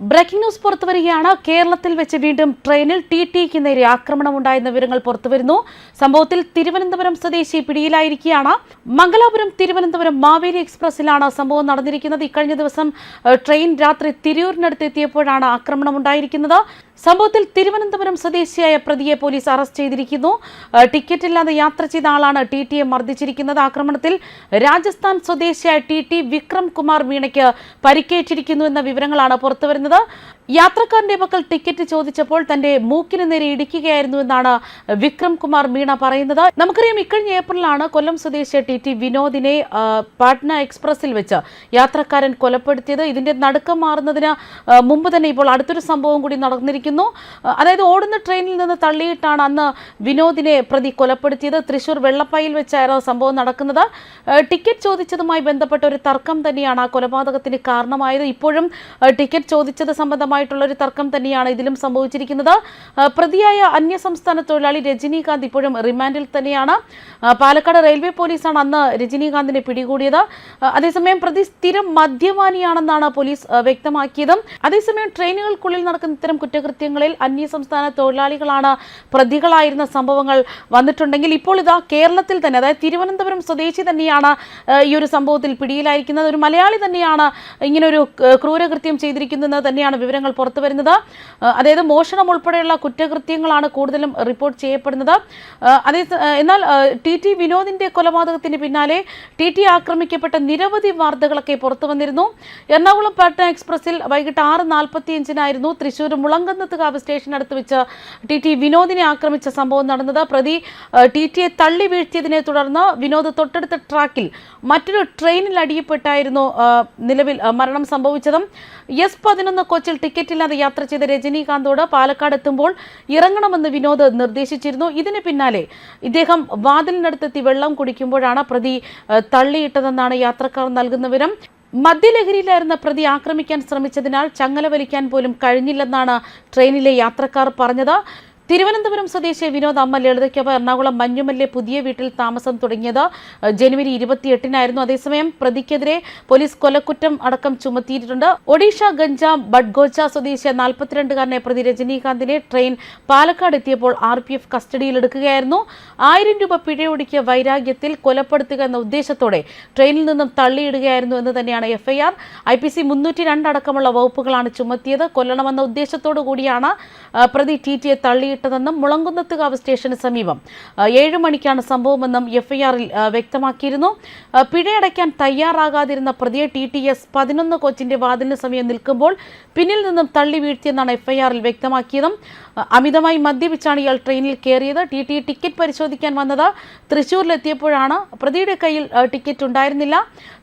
Breaking news പുറത്തുവരികയാണ്. കേരളത്തിൽ വെച്ച് വീണ്ടും ട്രെയിനിൽ ടി ടിക്ക് നേരെ ആക്രമണം ഉണ്ടായെന്ന വിവരങ്ങൾ പുറത്തുവരുന്നു. സംഭവത്തിൽ തിരുവനന്തപുരം സ്വദേശി പിടിയിലായിരിക്കുകയാണ്. മംഗലാപുരം തിരുവനന്തപുരം മാവേലി എക്സ്പ്രസിലാണ് സംഭവം നടന്നിരിക്കുന്നത്. ഇക്കഴിഞ്ഞ ദിവസം ട്രെയിൻ രാത്രി തിരൂരിനടുത്ത് എത്തിയപ്പോഴാണ് ആക്രമണം ഉണ്ടായിരിക്കുന്നത് സംഭവത്തിൽ തിരുവനന്തപുരം സ്വദേശിയായ പ്രതിയെ പോലീസ് അറസ്റ്റ് ചെയ്തിരിക്കുന്നു. ടിക്കറ്റ് ഇല്ലാതെ യാത്ര ചെയ്ത ആളാണ് ടി ടിയെ മർദ്ദിച്ചിരിക്കുന്നത്. ആക്രമണത്തിൽ രാജസ്ഥാൻ സ്വദേശിയായ ടി ടി വിക്രം കുമാർ മീണയ്ക്ക് പരിക്കേറ്റിരിക്കുന്നു എന്ന വിവരങ്ങളാണ് പുറത്തുവരുന്നത്. യാത്രക്കാരന്റെ പക്കൽ ടിക്കറ്റ് ചോദിച്ചപ്പോൾ തന്റെ മൂക്കിന് നേരെ ഇടിക്കുകയായിരുന്നു എന്നാണ് വിക്രം കുമാർ മീണ പറയുന്നത്. നമുക്കറിയാം ഇക്കഴിഞ്ഞ ഏപ്രിലാണ് കൊല്ലം സ്വദേശി ടി ടി വിനോദിനെ പാട്ന എക്സ്പ്രസിൽ വെച്ച് യാത്രക്കാരൻ കൊലപ്പെടുത്തിയത്. ഇതിന്റെ നടുക്കം മാറുന്നതിന് മുമ്പ് തന്നെ ഇപ്പോൾ അടുത്തൊരു സംഭവം കൂടി നടന്നിരിക്കുന്നു. അതായത് ഓടുന്ന ട്രെയിനിൽ നിന്ന് തള്ളിയിട്ടാണ് അന്ന് വിനോദിനെ പ്രതി കൊലപ്പെടുത്തിയത്. തൃശൂർ വെള്ളപ്പായിൽ വെച്ചായിരുന്നു സംഭവം നടക്കുന്നത്. ടിക്കറ്റ് ചോദിച്ചതുമായി ബന്ധപ്പെട്ട ഒരു തർക്കം തന്നെയാണ് ആ കൊലപാതകത്തിന് കാരണമായത്. ഇപ്പോഴും ടിക്കറ്റ് ചോദിച്ചത് സംബന്ധമായിട്ടുള്ള ഒരു തർക്കം തന്നെയാണ് ഇതിലും സംഭവിച്ചിരിക്കുന്നത്. പ്രതിയായ അന്യസംസ്ഥാന തൊഴിലാളി രജനീകാന്ത് ഇപ്പോഴും റിമാൻഡിൽ തന്നെയാണ്. പാലക്കാട് റെയിൽവേ പോലീസാണ് അന്ന് രജനീകാന്തിനെ പിടികൂടിയത്. അതേസമയം പ്രതി സ്ഥിരം മദ്യപാനിയാണെന്നാണ് പോലീസ് വ്യക്തമാക്കിയതും. അതേസമയം ട്രെയിനുകൾക്കുള്ളിൽ നടക്കുന്ന ഇത്തരം കുറ്റകൃത്യങ്ങളിൽ അന്യസംസ്ഥാന തൊഴിലാളികളാണ് പ്രതികളായിരുന്ന സംഭവങ്ങൾ വന്നിട്ടുണ്ടെങ്കിൽ ഇപ്പോൾ ഇതാ കേരളത്തിൽ തന്നെ അതായത് തിരുവനന്തപുരം സ്വദേശി തന്നെയാണ് ഈ ഒരു സംഭവത്തിൽ പിടിയിലായിരിക്കുന്നത്. ഒരു മലയാളി തന്നെയാണ് ഇങ്ങനെ ഒരു ക്രൂരകൃത്യം ചെയ്തിരിക്കുന്നത് തന്നെയാണ് വിവരങ്ങൾ പുറത്തു വരുന്നത്. അതായത് മോഷണം ഉൾപ്പെടെയുള്ള കുറ്റകൃത്യങ്ങളാണ് കൂടുതലും റിപ്പോർട്ട് ചെയ്യപ്പെടുന്നത്. അതേ എന്നാൽ ടി ടി വിനോദിന്റെ കൊലപാതകത്തിന് പിന്നാലെ ടി ടി ആക്രമിക്കപ്പെട്ട നിരവധി വാർത്തകളൊക്കെ പുറത്തു വന്നിരുന്നു. എറണാകുളം പാട്ന എക്സ്പ്രസിൽ വൈകിട്ട് ആറ് നാൽപ്പത്തിയഞ്ചിനായിരുന്നു തൃശ്ശൂർ മുളങ്കന്നത്തുകാവ് സ്റ്റേഷനടുത്ത് വെച്ച് ടി ടി വിനോദിനെ ആക്രമിച്ച സംഭവം നടന്നത്. പ്രതി ടി ടിയെ തള്ളി വീഴ്ത്തിയതിനെ തുടർന്ന് വിനോദ് തൊട്ടടുത്ത ട്രാക്കിൽ മറ്റൊരു ട്രെയിനിൽ അടിയപ്പെട്ടായിരുന്നു നിലവിൽ മരണം സംഭവിച്ചതും. എസ് പതിനൊന്ന് കോച്ചിൽ ടിക്കറ്റ് ഇല്ലാതെ യാത്ര ചെയ്ത രജനീകാന്തോട് പാലക്കാട് എത്തുമ്പോൾ ഇറങ്ങണമെന്ന് വിനോദ് നിർദ്ദേശിച്ചിരുന്നു. ഇതിന് പിന്നാലെ ഇദ്ദേഹം വാതിലിനടുത്തെത്തി വെള്ളം കുടിക്കുമ്പോഴാണ് പ്രതി തള്ളിയിട്ടതെന്നാണ് യാത്രക്കാർ നൽകുന്ന വിവരം. മദ്യലഹരിയിലായിരുന്ന പ്രതി ആക്രമിക്കാൻ ശ്രമിച്ചതിനാൽ ചങ്ങല വലിക്കാൻ പോലും കഴിഞ്ഞില്ലെന്നാണ് ട്രെയിനിലെ യാത്രക്കാർ പറഞ്ഞത്. തിരുവനന്തപുരം സ്വദേശി വിനോദ് അമ്മ ലളിതയ്ക്കൊപ്പം എറണാകുളം മഞ്ഞുമല്ലെ പുതിയ വീട്ടിൽ താമസം തുടങ്ങിയത് ജനുവരി ഇരുപത്തിയെട്ടിനായിരുന്നു. അതേസമയം പ്രതിക്കെതിരെ പോലീസ് കൊലക്കുറ്റം അടക്കം ചുമത്തിയിട്ടുണ്ട്. ഒഡീഷ ഗഞ്ചാം ബഡ്ഗോച്ച സ്വദേശി നാൽപ്പത്തിരണ്ടുകാരനെ പ്രതി രജനീകാന്തിനെ ട്രെയിൻ പാലക്കാട് എത്തിയപ്പോൾ ആർ പി എഫ് കസ്റ്റഡിയിലെടുക്കുകയായിരുന്നു ആയിരം രൂപ പിഴയൊടുക്കിയ വൈരാഗ്യത്തിൽ കൊലപ്പെടുത്തുക എന്ന ഉദ്ദേശത്തോടെ ട്രെയിനിൽ നിന്നും തള്ളിയിടുകയായിരുന്നു എന്ന് തന്നെയാണ് എഫ്ഐആർ. ഐ പി സി മുന്നൂറ്റി രണ്ട് അടക്കമുള്ള വകുപ്പുകളാണ് ചുമത്തിയത്. കൊല്ലണമെന്ന ഉദ്ദേശത്തോടു കൂടിയാണ് പ്രതി ടി ടിയെ തള്ളിയിട്ടതെന്നും മുളങ്കുന്നത്തുകാവ് സ്റ്റേഷന് സമീപം. ഏഴ് മണിക്കാണ് സംഭവമെന്നും എഫ്ഐആറിൽ വ്യക്തമാക്കിയിരുന്നു. പിഴയടയ്ക്കാൻ തയ്യാറാകാതിരുന്ന പ്രതിയെ ടി ടി എസ് പതിനൊന്ന് കോച്ചിന്റെ വാതിലിന് സമയം നിൽക്കുമ്പോൾ പിന്നിൽ നിന്നും തള്ളി വീഴ്ത്തിയെന്നാണ് എഫ്ഐആറിൽ വ്യക്തമാക്കിയതും. അമിതമായി മദ്യപിച്ചാണ് ഇയാൾ ട്രെയിനിൽ കയറിയത്. ടി ടി ടിക്കറ്റ് പരിശോധിക്കാൻ വന്നത് തൃശ്ശൂരിലെത്തിയപ്പോഴാണ് പ്രതിയുടെ കയ്യിൽ ടിക്കറ്റ് ഉണ്ടായിരുന്നില്ല.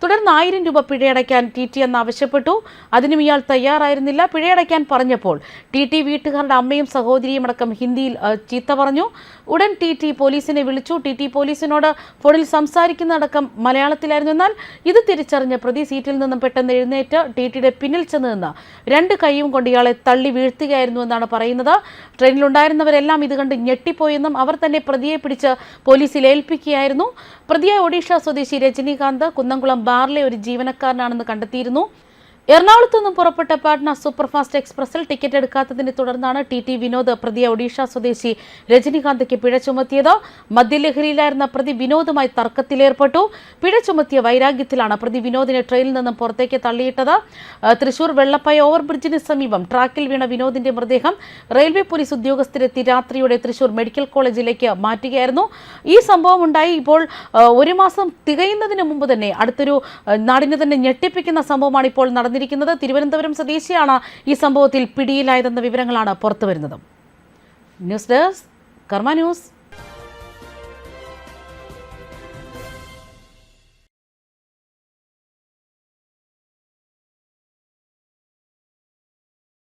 തുടർന്ന് ആയിരം രൂപ പിഴയടയ്ക്കാൻ ടി ടി എന്ന് ആവശ്യപ്പെട്ടു. അതിനും ഇയാൾ തയ്യാറായിരുന്നില്ല. പിഴയടയ്ക്കാൻ പറഞ്ഞപ്പോൾ ടി ടി വീട്ടുകാരുടെ അമ്മയും സഹോദരിയും അടക്കം ഹിന്ദിയിൽ ചീത്ത പറഞ്ഞു. ഉടൻ ടി ടി പോലീസിനെ വിളിച്ചു. ടി ടി പോലീസിനോട് ഫോണിൽ സംസാരിക്കുന്നതടക്കം മലയാളത്തിലായിരുന്നു. എന്നാൽ ഇത് തിരിച്ചറിഞ്ഞ പ്രതി സീറ്റിൽ നിന്നും പെട്ടെന്ന് എഴുന്നേറ്റ് ടി ടിയുടെ പിന്നിൽ ചെന്ന് നിന്ന് രണ്ട് കൈയും കൊണ്ട് ഇയാളെ തള്ളി വീഴ്ത്തുകയായിരുന്നു എന്നാണ് പറയുന്നത്. ട്രെയിനിലുണ്ടായിരുന്നവരെല്ലാം ഇത് കണ്ട് ഞെട്ടിപ്പോയെന്നും അവർ തന്നെ പ്രതിയെ പിടിച്ച് പോലീസിൽ ഏൽപ്പിക്കുകയായിരുന്നു. പ്രതിയായ ഒഡീഷ സ്വദേശി രജനീകാന്ത് കുന്നംകുളം ബാറിലെ ഒരു ജീവനക്കാരനാണെന്ന് കണ്ടെത്തിയിരുന്നു. എറണാകുളത്തു നിന്നും പുറപ്പെട്ട പാട്ന സൂപ്പർഫാസ്റ്റ് എക്സ്പ്രസിൽ ടിക്കറ്റ് എടുക്കാത്തതിനെ തുടർന്നാണ് ടി ടി വിനോദ് പ്രതിയെ ഒഡീഷ സ്വദേശി രജനികാന്തയ്ക്ക് പിഴ ചുമത്തിയത്. മദ്യലഹരിയിലായിരുന്ന പ്രതി വിനോദുമായി തർക്കത്തിലേർപ്പെട്ടു. പിഴ ചുമത്തിയ വൈരാഗ്യത്തിലാണ് പ്രതി വിനോദിനെ ട്രെയിനിൽ നിന്നും പുറത്തേക്ക് തള്ളിയിട്ടത്. തൃശൂർ വെള്ളപ്പായ ഓവർബ്രിഡ്ജിന് സമീപം ട്രാക്കിൽ വീണ വിനോദിന്റെ മൃതദേഹം റെയിൽവേ പോലീസ് ഉദ്യോഗസ്ഥരെത്തി രാത്രിയോടെ തൃശൂർ മെഡിക്കൽ കോളേജിലേക്ക് മാറ്റുകയായിരുന്നു. ഈ സംഭവം ഉണ്ടായി. ഇപ്പോൾ ഒരു മാസം തികയുന്നതിന് മുമ്പ് തന്നെ അടുത്തൊരു നാടിനെ തന്നെ ഞെട്ടിപ്പിക്കുന്ന സംഭവമാണ് ഇപ്പോൾ നടന്നിരിക്കുന്നത് തിരുവനന്തപുരം സ്വദേശിയാണ്. ഈ സംഭവത്തിൽ പിടിയിലായതെന്ന വിവരങ്ങളാണ് പുറത്തുവരുന്നത്. News desk Karma news.